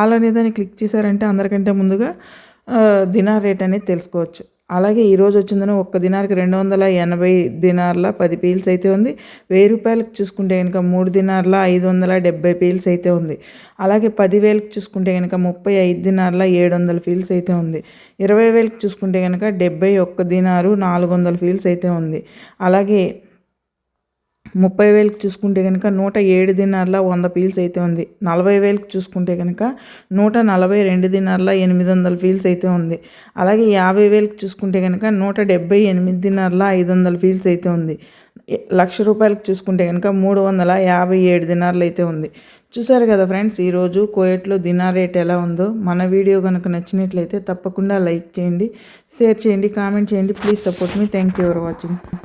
All అనేదాన్ని click చేశారంటే అందరికంటే ముందుగా దినార్ రేట్ అనేది తెలుసుకోవచ్చు. అలాగే ఈరోజు వచ్చిందని ఒక్క దినార్కి రెండు వందల ఎనభై దినార్ల పది పీల్స్ అయితే ఉంది. వెయ్యి రూపాయలకు చూసుకుంటే కనుక మూడు దినార్ల ఐదు వందల డెబ్బై పీల్స్ అయితే ఉంది. అలాగే పదివేలకు చూసుకుంటే కనుక ముప్పై ఐదు దినార్ల ఏడు వందల ఫీల్స్ అయితే ఉంది. ఇరవై వేలకు చూసుకుంటే కనుక డెబ్బై ఒక్క దినారు నాలుగు వందల ఫీల్స్ అయితే ఉంది. అలాగే ముప్పై వేలకు చూసుకుంటే కనుక నూట ఏడు దినార్ల వంద పీల్స్ అయితే ఉంది. నలభై వేలకు చూసుకుంటే కనుక నూట నలభై రెండు దినార్ల ఎనిమిది వందల ఫీల్స్ అయితే ఉంది. అలాగే యాభై వేలకు చూసుకుంటే కనుక నూట డెబ్బై ఎనిమిది దినార్ల ఐదు వందల ఫీల్స్ అయితే ఉంది. లక్ష రూపాయలకు చూసుకుంటే కనుక మూడు వందల యాభై ఏడు దినార్లు అయితే ఉంది. చూసారు కదా ఫ్రెండ్స్ ఈరోజు కోయట్లో దినార్ రేట్ ఎలా ఉందో? మన వీడియో కనుక నచ్చినట్లయితే తప్పకుండా లైక్ చేయండి షేర్ చేయండి కామెంట్ చేయండి. Please support me. Thank you for watching.